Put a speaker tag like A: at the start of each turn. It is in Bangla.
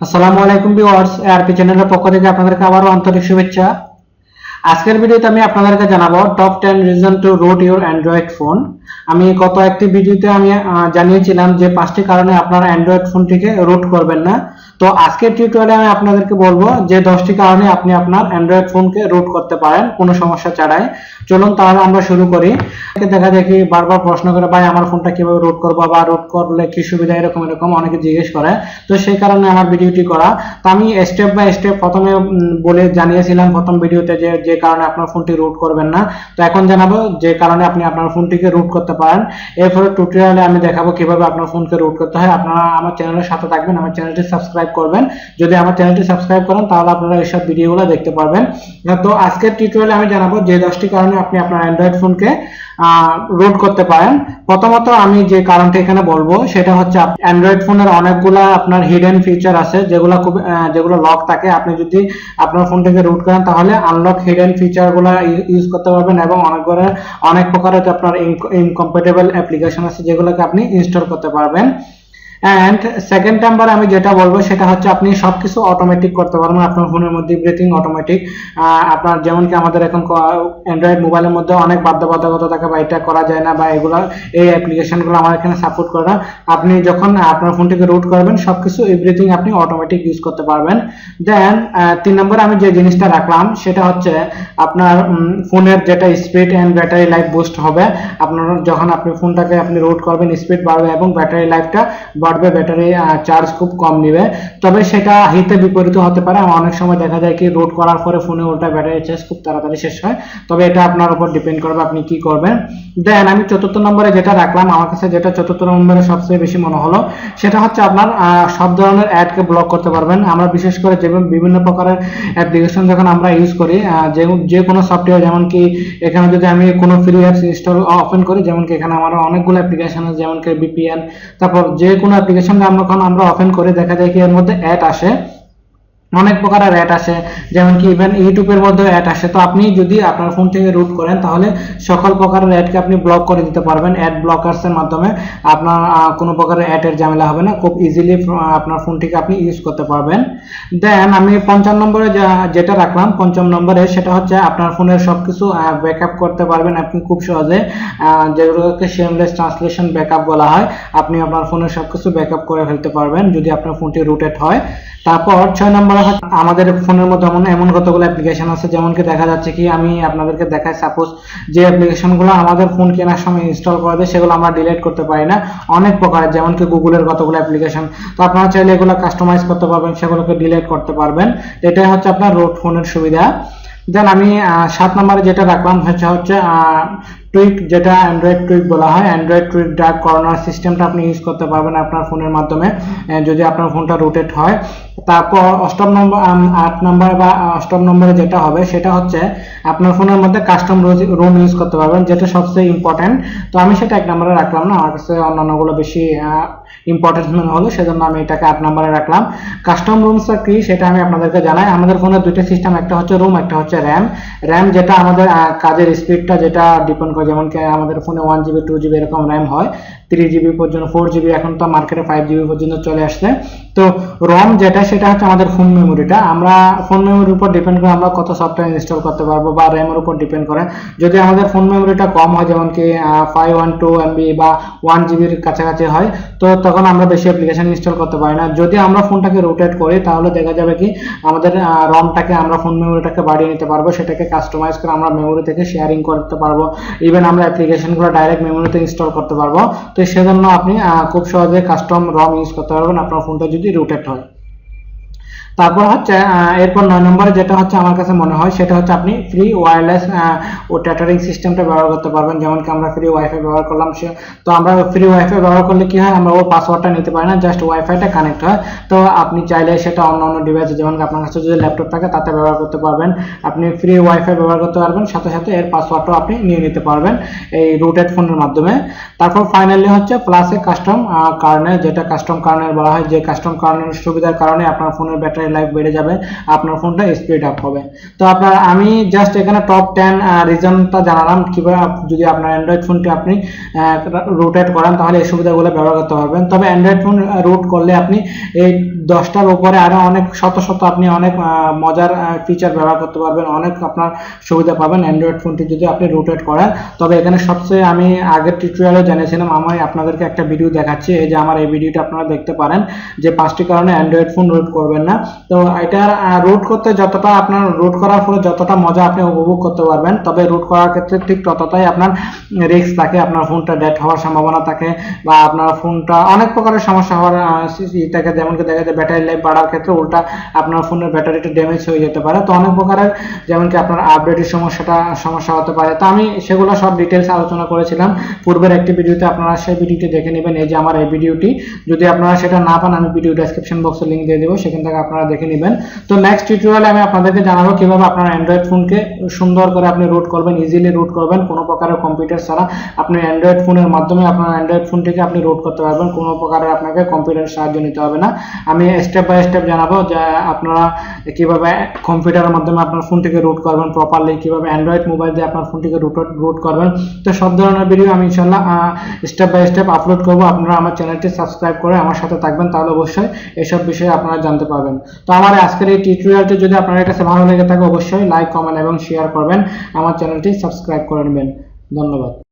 A: আসসালামু আলাইকুম ভিউয়ার্স এআরপি চ্যানেলের পক্ষ থেকে আপনাদেরকে আবারও আন্তরিক শুভেচ্ছা। আজকের ভিডিওতে আমি আপনাদেরকে জানাব top ten reason to root your Android phone আমি গত একটি ভিডিওতে আমি জানিয়েছিলাম যে পাঁচটি কারণে আপনার অ্যান্ড্রয়েড ফোনটিকে রোট করবেন না। তো আজকের টিউটোরিয়ালে আমি আপনাদেরকে বলব যে দশটি কারণে আপনি আপনার অ্যান্ড্রয়েড ফোনকে রুট করতে পারেন, কোনো সমস্যা ছাড়াই। চলুন তাহলে আমরা শুরু করি। দেখা দেখি বারবার প্রশ্ন করে, ভাই, আমার ফোনটা কীভাবে রুট করব বা রুট করলে কি সুবিধা? এরকম এরকম অনেকে জিজ্ঞেস করে। তো সেই কারণে আমার ভিডিওটি করা। তো আমি স্টেপ বাই স্টেপ প্রথমে বলে জানিয়েছিলাম প্রথম ভিডিওতে যে যে কারণে আপনার ফোনটি রুট করবেন না। তো এখন জানাব যে কারণে আপনি আপনার ফোনটিকে রুট করতে পারেন। এরপরে টিউটোরিয়ালে আমি দেখাবো কীভাবে আপনার ফোনকে রুট করতে হয়। আপনারা আমার চ্যানেলের সাথে থাকবেন। আমার চ্যানেলটি সাবস্ক্রাইব করবেন। যদি আমার চ্যানেলটি সাবস্ক্রাইব করেন, তাহলে আপনারা এইসব ভিডিওগুলো দেখতে পারবেন। তো আজকের টিউটোরিয়ালে আমি জানাব যে দশটি কারণে আপনি আপনার অ্যান্ড্রয়েড ফোনকে রুট করতে পারেন। প্রথমত আমি যে কারণটা এখানে বলব, সেটা হচ্ছে অ্যান্ড্রয়েড ফোনের অনেকগুলা আপনার হিডেন ফিচার আছে, যেগুলো খুব যেগুলো লক থাকে। আপনি যদি আপনার ফোনটাকে রুট করেন, তাহলে আনলক হিডেন ফিচারগুলো ইউজ করতে পারবেন এবং অনেক অনেক প্রকারের আপনার ইনকম্পেটেবল অ্যাপ্লিকেশন আছে, যেগুলোকে আপনি ইনস্টল করতে পারবেন। অ্যান্ড সেকেন্ড নাম্বার আমি যেটা বলব সেটা হচ্ছে আপনি সবকিছু অটোমেটিক করতে পারবেন। আপনার ফোনের মধ্যে ব্রিথিং অটোমেটিক আপনার যেমন কি আমাদের এখন অ্যান্ড্রয়েড মোবাইলের মধ্যে অনেক বাধ্যবাধকতা থাকে বা এটা করা যায় না বা এগুলো, এই অ্যাপ্লিকেশনগুলো আমার এখানে সাপোর্ট করে না। আপনি যখন আপনার ফোনটিকে রুট করবেন, সবকিছু এভরিথিং আপনি অটোমেটিক ইউজ করতে পারবেন। দেন তিন নম্বরে আমি যে জিনিসটা রাখলাম, সেটা হচ্ছে আপনার ফোনের যেটা speed and battery life boost হবে, আপনার যখন আপনি ফোনটাকে আপনি রুট করবেন স্পিড বাড়বে এবং ব্যাটারি লাইফটা বাড়বে ব্যাটারি চার্জ খুব কম নিবে। তবে সেটা হিতে বিপরীত হতে পারে। অনেক সময় দেখা যায় কি রোড করার পরে ফোনে ওটা ব্যাটারি চার্জ খুব তাড়াতাড়ি শেষ হয়। তবে এটা আপনার উপর ডিপেন্ড করবে আপনি কি করবেন। দেন আমি চতুর্থ নম্বরে যেটা রাখলাম, আমার কাছে যেটা চতুর্থ নম্বরে সবচেয়ে বেশি মনে হলো, সেটা হচ্ছে আপনার সব ধরনের অ্যাডকে ব্লক করতে পারবেন। আমরা বিশেষ করে যে বিভিন্ন প্রকারের অ্যাপ্লিকেশন যখন আমরা ইউজ করি যে যে কোনো সফটওয়্যার যেমন কি এখানে যদি আমি কোনো ফ্রি অ্যাপস ইনস্টল ওপেন করি, যেমন কি এখানে আমার অনেকগুলো অ্যাপ্লিকেশন আছে, যেমন কি বিপিএন তারপর যে কোনো অ্যাপ্লিকেশন আমরা আমরা ওপেন করি, দেখা যায় কি এর মধ্যে অ্যাড আসে। অনেক প্রকারের অ্যাড আসে, যেমন কি ইভেন ইউটিউবের মধ্যে অ্যাড আসে। তো আপনি যদি আপনার ফোন থেকে রুট করেন, তাহলে সকল প্রকারের অ্যাডকে আপনি ব্লক করে দিতে পারবেন। অ্যাড ব্লকার্স এর মাধ্যমে আপনার কোনো প্রকারের অ্যাডের ঝামেলা হবে না। খুব ইজিলি আপনার ফোনটিকে আপনি ইউজ করতে পারবেন। দেন আমি পঞ্চাম নম্বরে যেটা রাখলাম পঞ্চম নম্বরে সেটা হচ্ছে আপনার ফোনের সবকিছু ব্যাকআপ করতে পারবেন আপনি খুব সহজে। যেগুলোকে শেমলেস ট্রান্সলেশন ব্যাকআপ বলা হয়, আপনি আপনার ফোনের সবকিছু ব্যাকআপ করে ফেলতে পারবেন, যদি আপনার ফোনটি রুটেড হয়। তারপর ছয় নম্বরে আমাদের ফোনের মধ্যে এমন এমন কতগুলো অ্যাপ্লিকেশন আছে যেমন কি দেখা যাচ্ছে কি আমি আপনাদেরকে দেখাই সাপোজ যে অ্যাপ্লিকেশনগুলো আমাদের ফোন কেনার সময় ইনস্টল করা সেগুলো আমরা ডিলিট করতে পারি না। অনেক প্রকারের যেমন কি গুগলের কতগুলো অ্যাপ্লিকেশন তো আপনারা চাইলে এগুলো কাস্টমাইজ করতে পারবেন, সেগুলোকে ডিলিট করতে পারবেন। এটাই হচ্ছে আপনার রোড ফোনের সুবিধা। দেন আমি সাত নম্বরে যেটা রাখলাম হচ্ছে হচ্ছে টুইক যেটা অ্যান্ড্রয়েড টুইক বলা হয় অ্যান্ড্রয়েড টুইক ডাক কর্নার সিস্টেমটা আপনি ইউজ করতে পারবেন আপনার ফোনের মাধ্যমে। যদি আপনার ফোনটা রোটেট হয়, তারপর অষ্টম নম্বর আট নম্বর বা অষ্টম নম্বরে যেটা হবে, সেটা হচ্ছে আপনার ফোনের মধ্যে কাস্টম রুম ইউজ করতে পারবেন, যেটা সবচেয়ে ইম্পর্টেন্ট তো আমি সেটা এক নম্বরে রাখলাম না, আমার কাছে অন্যান্যগুলো বেশি ইম্পর্টেন্ট মনে হলো, সেজন্য আমি এটাকে আট নম্বরে রাখলাম। কাস্টম রুমসটা কি, সেটা আমি আপনাদেরকে জানাই। আমাদের ফোনের দুইটা সিস্টেম একটা হচ্ছে রুম একটা হচ্ছে র্যাম র্যাম যেটা আমাদের কাজের স্পিডটা যেটা ডিপেন্ড করে যেমন আমাদের ফোনে ওয়ান জিবি টু জিবি এরকম র্যাম হয়। থ্রি জিবি পর্যন্ত ফোর জিবি এখন তো মার্কেটে ফাইভ জিবি পর্যন্ত চলে আসছে। তো রম যেটা, সেটা হচ্ছে আমাদের ফোন মেমোরিটা আমরা ফোন মেমোরির উপর ডিপেন্ড করে আমরা কত সফটওয়্যার ইনস্টল করতে পারব বা র্যামের উপর ডিপেন্ড করে। যদি আমাদের ফোন মেমোরিটা কম হয়, যেমন কি ফাইভ ওয়ান টু এমবি বা ওয়ান জিবির কাছাকাছি হয়, তো তখন আমরা বেশি অ্যাপ্লিকেশন ইনস্টল করতে পারি না। যদি আমরা ফোনটাকে রোটেট করি, তাহলে দেখা যাবে কি, আমাদের রমটাকে আমরা ফোন মেমোরিটাকে বাড়িয়ে নিতে পারব। সেটাকে কাস্টমাইজ করে আমরা মেমোরি থেকে শেয়ারিং করতে পারব। ইভেন আমরা অ্যাপ্লিকেশনগুলো ডাইরেক্ট মেমোরিতে ইনস্টল করতে পারব। তো সেজন্য আপনি খুব সহজে কাস্টম রম ইউজ করতে পারবেন। আপনার ফোনটা যদি রুটেড হয়। তারপর হচ্ছে এরপর নয় নম্বরে যেটা হচ্ছে আমার কাছে মনে হয়, সেটা হচ্ছে আপনি ফ্রি ওয়্যারলেস ও ট্যাটারিং সিস্টেমটা ব্যবহার করতে পারবেন। যেমন কি আমরা ফ্রি ওয়াইফাই ব্যবহার করলাম, সে তো আমরা ফ্রি ওয়াইফাই ব্যবহার করলে কি হয়, আমরা ওর পাসওয়ার্ডটা নিতে পারি না জাস্ট ওয়াইফাইটা কানেক্ট হয়। তো আপনি চাইলে সেটা অন্য অন্য ডিভাইসে যেমন আপনার কাছে যদি ল্যাপটপ থাকে, তাতে ব্যবহার করতে পারবেন। আপনি ফ্রি ওয়াইফাই ব্যবহার করতে পারবেন, সাথে সাথে এর পাসওয়ার্ডটাও আপনি নিয়ে নিতে পারবেন এই রুটেড ফোনের মাধ্যমে। তারপর ফাইনালি হচ্ছে প্লাসে কাস্টম কার্নেল যেটা কাস্টম কার্নেল বলা হয়, যে কাস্টম কার্নেল সুবিধার কারণে আপনার ফোনের ব্যাটারি ব্যাটারি লাইফ বেড়ে যাবে, আপনার ফোনটা স্পিড আপ হবে। তো আপনার, আমি জাস্ট এখানে টপ টেন রিজনটা জানালাম, কীভাবে যদি আপনার অ্যান্ড্রয়েড ফোনটি আপনি রোটেট করেন, তাহলে এই সুবিধাগুলো ব্যবহার করতে পারবেন। তবে অ্যান্ড্রয়েড ফোন রুট করলে আপনি এই দশটার উপরে আরও অনেক, শত শত আপনি অনেক মজার ফিচার ব্যবহার করতে পারবেন, অনেক আপনার সুবিধা পাবেন অ্যান্ড্রয়েড ফোনটি যদি আপনি রোটেট করেন। তবে এখানে সবচেয়ে আমি আগের টিউটোরিয়ালে জানিয়েছিলাম, আমি আপনাদেরকে একটা ভিডিও দেখাচ্ছি, এই যে আমার এই ভিডিওটা আপনারা দেখতে পারেন, যে পাঁচটি কারণে অ্যান্ড্রয়েড ফোন রুট করবেন না। তো এটার রুট করতে যতটা আপনার রুট করার ফলে যতটা মজা আপনি উপভোগ করতে পারবেন, তবে রুট করার ক্ষেত্রে ঠিক ততটাই আপনার রিস্ক থাকে, আপনার ফোনটা ডেট হওয়ার সম্ভাবনা থাকে বা আপনার ফোনটা অনেক প্রকারের সমস্যা হওয়ার থাকে যেমন কি দেখা যায় ব্যাটারি লাইফ বাড়ার ক্ষেত্রে উল্টা আপনার ফোনের ব্যাটারিটা ড্যামেজ হয়ে যেতে পারে। তো অনেক প্রকারের যেমন কি আপনার আপডেটের সমস্যাটা, সমস্যা হতে পারে। তো আমি সেগুলো সব ডিটেলস আলোচনা করেছিলাম। পূর্বের একটি ভিডিওতে আপনারা সেই ভিডিওটি দেখে নেবেন। এই যে আমার এই ভিডিওটি যদি আপনারা সেটা না পান, আমি ভিডিও ডেসক্রিপশন বক্সে লিঙ্ক দিয়ে দেবো। সেখান থেকে আপনারা দেখে নেবেন। তো নেক্সট টিউটোরিয়ালে আমি আপনাদেরকে জানাব কীভাবে আপনার অ্যান্ড্রয়েড ফোনকে সুন্দর করে আপনি রুট করবেন ইজিলি রুট করবেন, কোনো প্রকারের কম্পিউটার ছাড়া। আপনি অ্যান্ড্রয়েড ফোনের মাধ্যমে আপনার অ্যান্ড্রয়েড ফোনটিকে আপনি রুট করতে পারবেন, কোনো প্রকারের আপনাকে কম্পিউটারের সাহায্য নিতে হবে না। আমি স্টেপ বাই স্টেপ জানাব যে আপনারা কীভাবে কম্পিউটারের মাধ্যমে আপনার ফোনটিকে রুট করবেন প্রপারলি কীভাবে অ্যান্ড্রয়েড মোবাইল দিয়ে আপনার ফোনটিকে রুট রুট করবেন। তো সব ধরনের ভিডিও আমি ইনশাল্লাহ স্টেপ বাই স্টেপ আপলোড করব। আপনারা আমার চ্যানেলটি সাবস্ক্রাইব করে আমার সাথে থাকবেন, তাহলে অবশ্যই এসব বিষয়ে আপনারা জানতে পারবেন। তো আমার আজকের এই টিউটোরিয়ালটি যদি আপনার কাছে ভালো লেগে থাকে, অবশ্যই লাইক কমেন্ট এবং শেয়ার করবেন। আমার চ্যানেলটি সাবস্ক্রাইব করে নেবেন। ধন্যবাদ।